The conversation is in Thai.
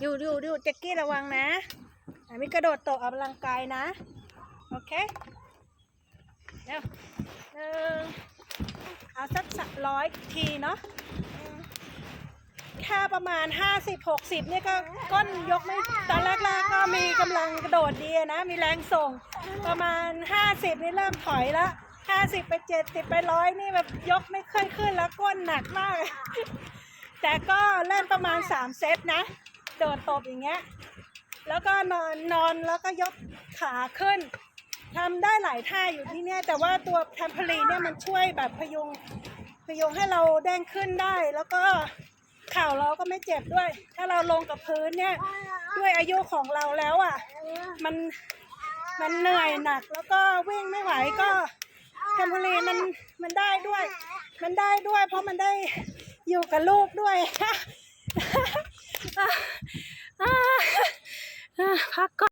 อยู่อยู่อยู่แจ็กกี้ระวังนะอะมีกระโดดตกออกกำลังกายนะ โอเคเร็วหนึ่งเอาสักสักร้อยทีเนาะแค่ประมาณ 50 60นี่ก็ก้นยกไม่ตอนแรกๆก็มีกำลังกระโดดดีนะ มีแรงส่ง ประมาณ 50 นี่เริ่มถอยละ50 ไป 70 ไปร้อยนี่แบบยกไม่ค่อยขึ้นแล้วก้นหนักมาก แต่ก็เล่นประมาณ 3 เซตนะ โดดตบอย่างเงี้ย แล้วก็นอนนอนแล้วก็ยกขาขึ้นทำได้หลายท่าอยู่ที่เนี่ย แต่ว่าตัวแทมเพลีเนี่ยมันช่วยแบบพยุงพยุงให้เราเด้งขึ้นได้ แล้วก็เข่าเราก็ไม่เจ็บด้วย ถ้าเราลงกับพื้นเนี่ย ด้วยอายุของเราแล้วอะ มันมันเหนื่อยหนัก แล้วก็วิ่งไม่ไหวก็แทมเพลีมันมันได้ด้วย มันได้ด้วย เพราะมันได้อยู่กับลูกด้วย อ่าอ่าอ่า พักก่อน